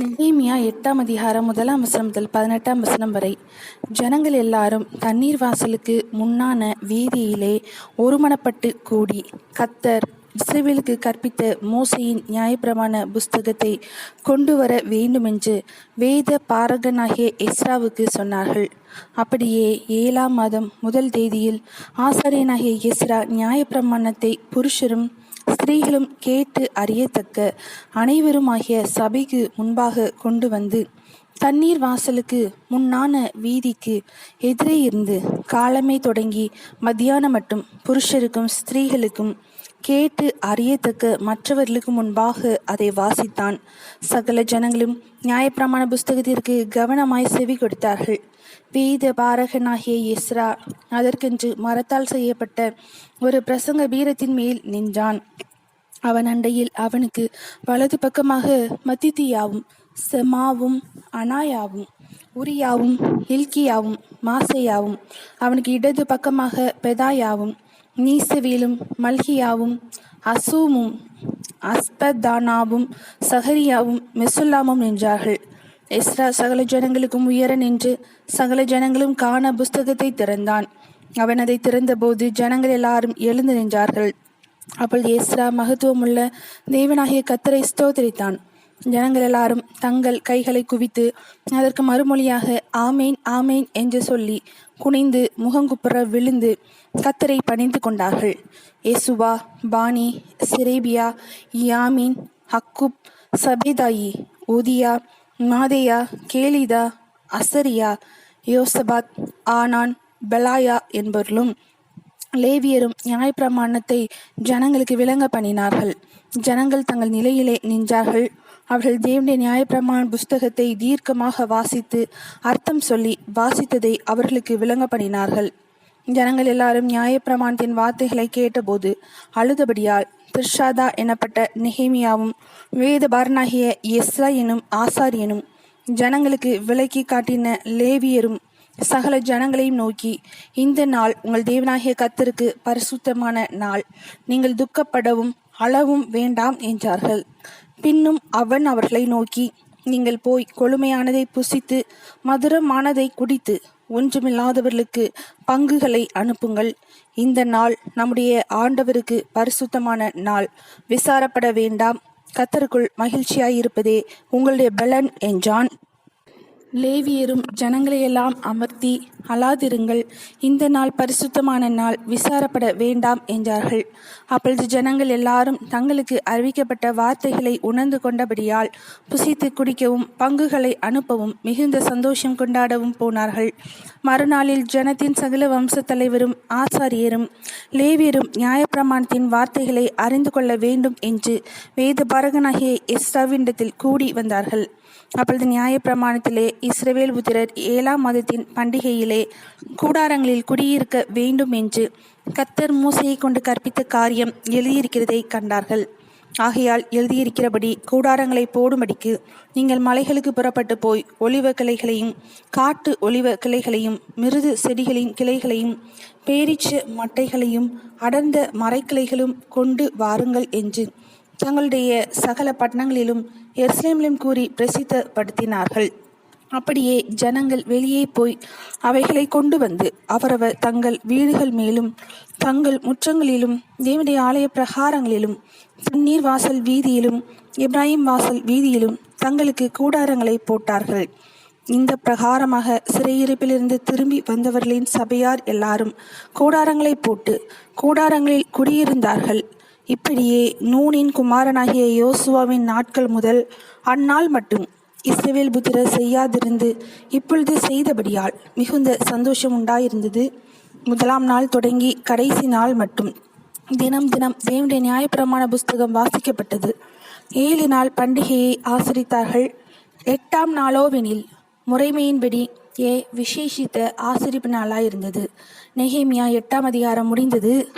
நெகேமியா எட்டாம் அதிகாரம் முதலாம் வசனம் முதல் பதினெட்டாம் வசனம் வரை. ஜனங்கள் எல்லாரும் தண்ணீர் வாசலுக்கு முன்னான வீதியிலே ஒருமனப்பட்டு கூடி கத்தர் இஸ்ரவேலுக்கு கற்பித்த மோசையின் நியாயப்பிரமாண புஸ்தகத்தை கொண்டு வர வேண்டுமென்று வேத பாரகனாகிய எஸ்ராவுக்கு சொன்னார்கள். அப்படியே ஏழாம் மாதம் முதல் தேதியில் ஆசாரியனாகிய எஸ்ரா நியாயப்பிரமாணத்தை புருஷரும் ஸ்திரீகளும் கேட்டு அறியத்தக்க அனைவருமாகிய சபைக்கு முன்பாக கொண்டு வந்து தண்ணீர் வாசலுக்கு முன்னான வீதிக்கு எதிரே இருந்து காலமே தொடங்கி மத்தியானம் மட்டும் புருஷருக்கும் ஸ்திரீகளுக்கும் கேட்டு அறியத்தக்க மற்றவர்களுக்கு முன்பாக அதை வாசித்தான். சகல ஜனங்களும் நியாயப்பிரமாண புஸ்தகத்திற்கு கவனமாய் செவி கொடுத்தார்கள். வேத பாரகனாகிய எஸ்ரா அதற்கென்று மரத்தால் செய்யப்பட்ட ஒரு பிரசங்க பீரத்தின் மேல் நின்றான். அவன் அண்டையில் அவனுக்கு வலது பக்கமாக மத்தித்தியாவும் செமாவும் அனாயாவும் உரியாவும் இல்கியாவும் மாசையாவும் அவனுக்கு இடது பக்கமாக பெதாயாவும் நீசவேலும் மல்கியாவும் அசூமும் அஸ்பதானாவும் சஹரியாவும் மெசுல்லாமும் நின்றார்கள். எஸ்ரா சகல ஜனங்களுக்கும் உயர நின்று சகல ஜனங்களும் காண புஸ்தகத்தை திறந்தான். அவன் அதை திறந்தபோது ஜனங்கள் எல்லாரும் எழுந்து நின்றார்கள். அப்பொழுது ஏஸ்ரா மகத்துவமுள்ள தேவனாகிய கத்தரை ஸ்தோத்திரித்தான். ஜனங்கள் எல்லாரும் தங்கள் கைகளை குவித்து அதற்கு மறுமொழியாக ஆமேன் ஆமேன் என்று சொல்லி குனிந்து முகங்குப்புற விழுந்து கத்தரை பணிந்து கொண்டார்கள். ஏசுவா பாணி சிரேபியா யாமீன் ஹக்குப் சபேதாயி ஊதியா மாதேயா கேலிதா அசரியா யோசபாத் ஆனான் பெலாயா என்பவர்களும் லேவியரும் நியாயப்பிரமாணத்தை ஜனங்களுக்கு விளங்க பண்ணினார்கள். ஜனங்கள் தங்கள் நிலையிலே நின்றார்கள். அவர்கள் தேவனுடைய நியாயப்பிரமாண புஸ்தகத்தை தீர்க்கமாக வாசித்து அர்த்தம் சொல்லி வாசித்ததை அவர்களுக்கு விளங்க பண்ணினார்கள். ஜனங்கள் எல்லாரும் நியாயப்பிரமாணத்தின் வார்த்தைகளை கேட்டபோது அழுதபடியால் திர்ஷாதா எனப்பட்ட நெஹேமியாவும் வேத பாரனாகிய எஸ்ரா எனும் ஆசாரியனும் ஜனங்களுக்கு விலக்கி காட்டின லேவியரும் சகல ஜனங்களையும் நோக்கி இந்த நாள் உங்கள் தேவனாகிய கத்தருக்கு பரிசுத்தமான நாள். நீங்கள் துக்கப்படவும் அளவும் வேண்டாம் என்றார்கள். பின்னும் அவன் அவர்களை நோக்கி நீங்கள் போய் கொழுமையானதை புசித்து மதுரமானதை குடித்து ஒன்றுமில்லாதவர்களுக்கு பங்குகளை அனுப்புங்கள். இந்த நாள் நம்முடைய ஆண்டவருக்கு பரிசுத்தமான நாள். விசாரப்பட வேண்டாம். கத்தருக்குள் மகிழ்ச்சியாயிருப்பதே உங்களுடைய பலன் என்றான். லேவியரும் ஜனங்களையெல்லாம் அமர்த்தி அலாதிருங்கள் இந்த நாள் பரிசுத்தமான நாள் விசாரப்பட வேண்டாம் என்றார்கள். அப்பொழுது ஜனங்கள் எல்லாரும் தங்களுக்கு அறிவிக்கப்பட்ட வார்த்தைகளை உணர்ந்து கொண்டபடியால் புசித்து குடிக்கவும் பங்குகளை அனுப்பவும் மிகுந்த சந்தோஷம் கொண்டாடவும் போனார்கள். மறுநாளில் ஜனத்தின் சகல வம்ச தலைவரும் ஆசாரியரும் லேவியரும் நியாயப்பிரமாணத்தின் வார்த்தைகளை அறிந்து கொள்ள வேண்டும் என்று வேத பரகனாகிய எஸ்ராவிண்டத்தில் கூடி வந்தார்கள். அப்பொழுது நியாயப்பிரமாணத்திலே இஸ்ரவேல் புத்திரர் ஏழாம் மதத்தின் பண்டிகையிலே கூடாரங்களில் குடியிருக்க வேண்டும் என்று கத்தர் மூசையை கொண்டு கற்பித்த காரியம் எழுதியிருக்கிறதை கண்டார்கள். ஆகையால் எழுதியிருக்கிறபடி கூடாரங்களை போடும்படிக்கு நீங்கள் மலைகளுக்கு புறப்பட்டு போய் ஒளிவ கிளைகளையும் காட்டு ஒளிவ கிளைகளையும் மிருது செடிகளின் கிளைகளையும் பேரிச்ச மட்டைகளையும் அடர்ந்த மரைக்கிளைகளும் கொண்டு வாருங்கள் என்று தங்களுடைய சகல பட்டணங்களிலும் எருசலேமிலும் கூறி பிரசித்தப்படுத்தினார்கள். அப்படியே ஜனங்கள் வெளியே போய் அவைகளை கொண்டு வந்து அவரவர் தங்கள் வீடுகள் மேலும் தங்கள் முற்றங்களிலும் தேவனுடைய ஆலய பிரகாரங்களிலும் தண்ணீர் வாசல் வீதியிலும் இப்ராஹிம் வாசல் வீதியிலும் தங்களுக்கு கூடாரங்களை போட்டார்கள். இந்த பிரகாரமாக சிறையிருப்பிலிருந்து திரும்பி வந்தவர்களின் சபையார் எல்லாரும் கூடாரங்களை போட்டு கூடாரங்களில் குடியிருந்தார்கள். இப்படியே நூனின் குமாரனாகிய யோசுவாவின் நாட்கள் முதல் அந்நாள் மட்டும் இஸ்ரவேல் புத்திரர் செய்யாதிருந்து இப்பொழுது செய்தபடியால் மிகுந்த சந்தோஷம் உண்டாயிருந்தது. முதலாம் நாள் தொடங்கி கடைசி நாள் மட்டும் தினம் தினம் தேவனுடைய நியாயப்பிரமாண புஸ்தகம் வாசிக்கப்பட்டது. ஏழு நாள் பண்டிகையை ஆசரித்தார்கள். எட்டாம் நாளோவெனில் முறைமையின்படி ஏ விசேஷித்த ஆசரிப்பு நாளாயிருந்தது. நெகேமியா எட்டாம் அதிகாரம் முடிந்தது.